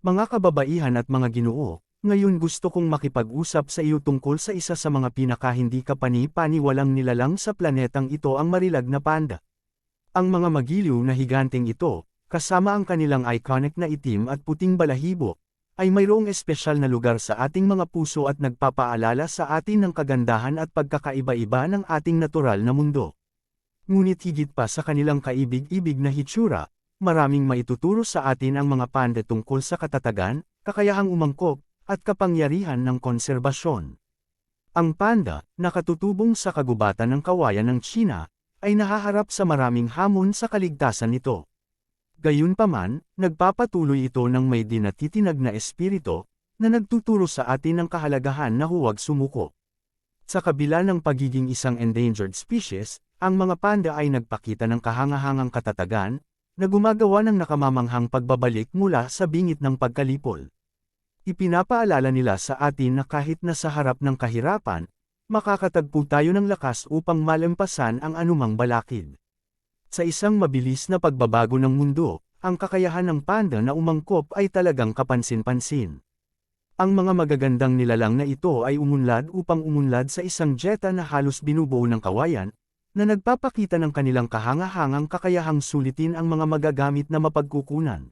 Mga kababaihan at mga ginoo, ngayon gusto kong makipag-usap sa iyo tungkol sa isa sa mga pinaka hindi kapani-paniwalang nilalang sa planetang ito ang marilag na panda. Ang mga magiliw na higanteng ito, kasama ang kanilang iconic na itim at puting balahibo, ay mayroong espesyal na lugar sa ating mga puso at nagpapaalala sa atin ng kagandahan at pagkakaiba-iba ng ating natural na mundo. Ngunit higit pa sa kanilang kaibig-ibig na hitsura, maraming maituturo sa atin ang mga panda tungkol sa katatagan, kakayahang umangkop, at kapangyarihan ng konserbasyon. Ang panda, nakatutubong sa kagubatan ng kawayan ng China, ay nahaharap sa maraming hamon sa kaligtasan nito. Gayunpaman, nagpapatuloy ito ng may dinatitinag na espirito, na nagtuturo sa atin ng kahalagahan na huwag sumuko. Sa kabila ng pagiging isang endangered species, ang mga panda ay nagpakita ng kahangahangang katatagan, na gumagawa ng nakamamanghang pagbabalik mula sa bingit ng pagkalipol. Ipinapaalala nila sa atin na kahit nasa harap ng kahirapan, makakatagpo tayo ng lakas upang malampasan ang anumang balakid. Sa isang mabilis na pagbabago ng mundo, ang kakayahan ng panda na umangkop ay talagang kapansin-pansin. Ang mga magagandang nilalang na ito ay umunlad upang umunlad sa isang jeta na halos binubuo ng kawayan, na nagpapakita ng kanilang kahangahangang kakayahang sulitin ang mga magagamit na mapagkukunan.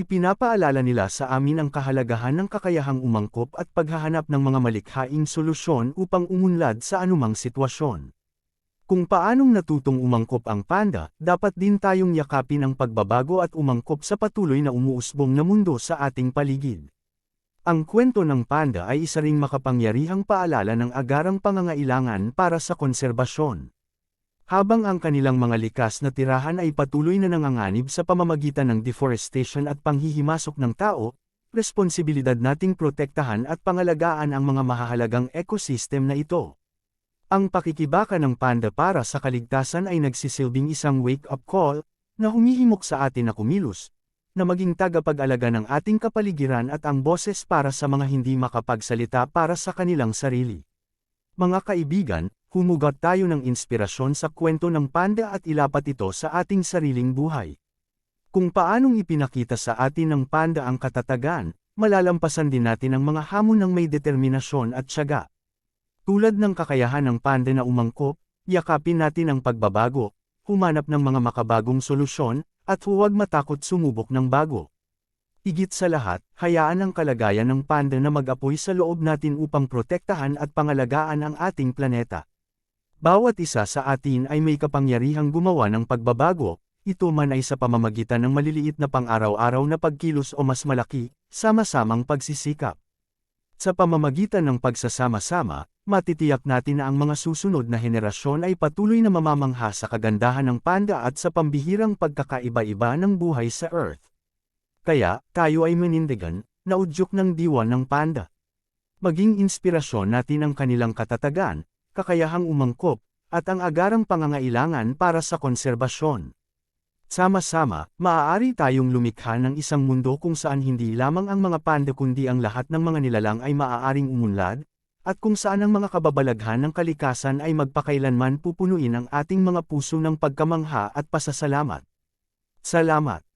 Ipinapaalala nila sa amin ang kahalagahan ng kakayahang umangkop at paghahanap ng mga malikhaing solusyon upang umunlad sa anumang sitwasyon. Kung paanong natutong umangkop ang panda, dapat din tayong yakapin ang pagbabago at umangkop sa patuloy na umuusbong na mundo sa ating paligid. Ang kwento ng panda ay isa ring makapangyarihang paalala ng agarang pangangailangan para sa konserbasyon. Habang ang kanilang mga likas na tirahan ay patuloy na nanganganib sa pamamagitan ng deforestation at panghihimasok ng tao, responsibilidad nating protektahan at pangalagaan ang mga mahahalagang ecosystem na ito. Ang pakikibaka ng panda para sa kaligtasan ay nagsisilbing isang wake-up call, na humihimok sa atin na kumilos, na maging tagapag-alaga ng ating kapaligiran at ang boses para sa mga hindi makapagsalita para sa kanilang sarili. Mga kaibigan, humugot tayo ng inspirasyon sa kwento ng panda at ilapat ito sa ating sariling buhay. Kung paanong ipinakita sa atin ng panda ang katatagan, malalampasan din natin ang mga hamon ng may determinasyon at tiyaga. Tulad ng kakayahan ng panda na umangkop, yakapin natin ang pagbabago, humanap ng mga makabagong solusyon, at huwag matakot sumubok ng bago. Higit sa lahat, hayaan ang kalagayan ng panda na mag-apoy sa loob natin upang protektahan at pangalagaan ang ating planeta. Bawat isa sa atin ay may kapangyarihang gumawa ng pagbabago, ito man ay sa pamamagitan ng maliliit na pang-araw-araw na pagkilos o mas malaki, sama-samang pagsisikap. Sa pamamagitan ng pagsasama-sama, matitiyak natin na ang mga susunod na henerasyon ay patuloy na mamamangha sa kagandahan ng panda at sa pambihirang pagkakaiba-iba ng buhay sa Earth. Kaya, tayo ay manindigan, na ng diwa ng panda. Maging inspirasyon natin ang kanilang katatagan, kakayahang umangkop, at ang agarang pangangailangan para sa konserbasyon. Sama-sama, maaari tayong lumikha ng isang mundo kung saan hindi lamang ang mga panda kundi ang lahat ng mga nilalang ay maaaring umunlad, at kung saan ang mga kababalaghan ng kalikasan ay magpakailanman pupunuin ang ating mga puso ng pagkamangha at pasasalamat. Salamat!